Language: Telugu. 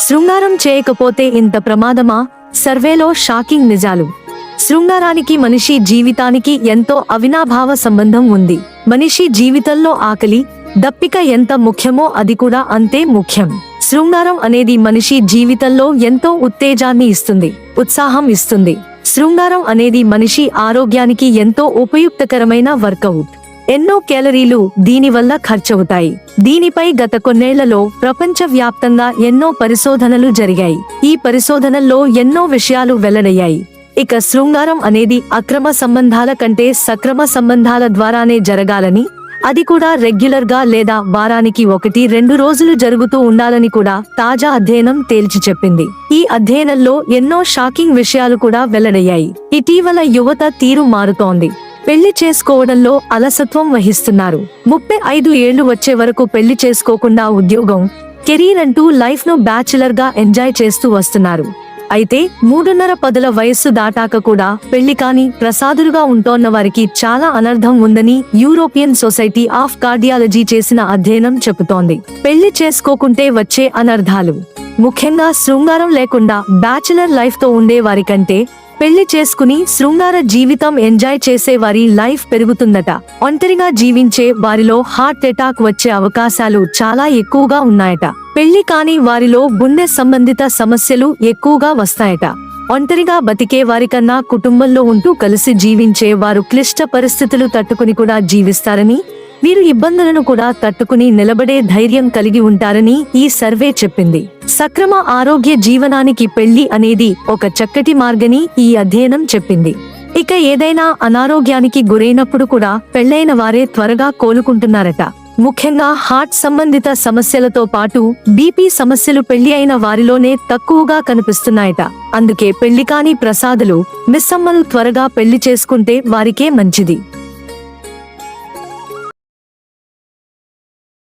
శృంగారం చేయకపోతే ఇంత ప్రమాదమా? సర్వేలో షాకింగ్ నిజాలు. శృంగారానికి మనిషి జీవితానికి ఎంతో అవినాభావ సంబంధం ఉంది. మనిషి జీవితంలో ఆకలి దప్పిక ఎంత ముఖ్యమో అది కూడా అంతే ముఖ్యం. శృంగారం అనేది మనిషి జీవితంలో ఎంతో ఉత్తేజాన్ని ఇస్తుంది ఉత్సాహం ఇస్తుంది. శృంగారం అనేది మనిషి ఆరోగ్యానికి ఎంతో ఉపయుక్తకరమైన వర్కౌట్. ఎన్నో క్యాలరీలు దీనివల్ల ఖర్చవుతాయి. దీనిపై గత కొన్నేళ్ళలో ప్రపంచ వ్యాప్తంగా ఎన్నో పరిశోధనలు జరిగాయి. ఈ పరిశోధనల్లో ఎన్నో విషయాలు వెల్లడయ్యాయి. ఇక శృంగారం అనేది అక్రమ సంబంధాల కంటే సక్రమ సంబంధాల ద్వారానే జరగాలని అది కూడా రెగ్యులర్గా లేదా వారానికి ఒకటి రెండు రోజులు జరుగుతూ ఉండాలని కూడా తాజా అధ్యయనం తేల్చి చెప్పింది. ఈ అధ్యయనంలో ఎన్నో షాకింగ్ విషయాలు కూడా వెల్లడయ్యాయి. ఇటీవల యువత తీరు మారుతోంది. పెళ్ళి చేసుకోవడంలో అలసత్వం వహిస్తున్నారు. ముప్పై ఐదు ఏళ్ళు వచ్చే వరకు పెళ్ళి చేసుకోకుండా ఉద్యోగం కెరీర్ అంటూ లైఫ్ను బ్యాచులర్గా ఎంజాయ్ చేస్తూ వస్తున్నారు. అయితే మూడున్నర పదుల వయస్సు దాటాక కూడా పెళ్ళి కాని ప్రసాదులుగా ఉంటోన్న వారికి చాలా అనర్థం ఉందని యూరోపియన్ సొసైటీ ఆఫ్ కార్డియాలజీ చేసిన అధ్యయనం చెబుతోంది. పెళ్ళి చేసుకోకుంటే వచ్చే అనర్థాలు. ముఖ్యంగా శృంగారం లేకుండా బ్యాచులర్ లైఫ్తో ఉండే వారికంటే పెళ్ళి చేసుకుని శృంగార జీవితం ఎంజాయ్ చేసే వారి లైఫ్ పెరుగుతుందట. ఒంటరిగా జీవించే వారిలో హార్ట్ అటాక్ వచ్చే అవకాశాలు చాలా ఎక్కువగా ఉన్నాయట. పెళ్ళి కాని వారిలో గుండె సంబంధిత సమస్యలు ఎక్కువగా వస్తాయట. ఒంటరిగా బతికే వారికన్నా కుటుంబంలో ఉంటూ కలిసి జీవించే వారు క్లిష్ట పరిస్థితులు తట్టుకుని కూడా జీవిస్తారని వీరు ఇబ్బందులను కూడా తట్టుకుని నిలబడే ధైర్యం కలిగి ఉంటారని ఈ సర్వే చెప్పింది. సక్రమ ఆరోగ్య జీవనానికి పెళ్ళి అనేది ఒక చక్కటి మార్గని ఈ అధ్యయనం చెప్పింది. ఇక ఏదైనా అనారోగ్యానికి గురైనప్పుడు కూడా పెళ్ళైన వారే త్వరగా కోలుకుంటున్నారట. ముఖ్యంగా హార్ట్ సంబంధిత సమస్యలతో పాటు బీపీ సమస్యలు పెళ్ళి అయిన వారిలోనే తక్కువగా కనిపిస్తున్నాయట. అందుకే పెళ్ళి కాని ప్రసాదులు మిస్సమ్మలు త్వరగా పెళ్ళి చేసుకుంటే వారికే మంచిది.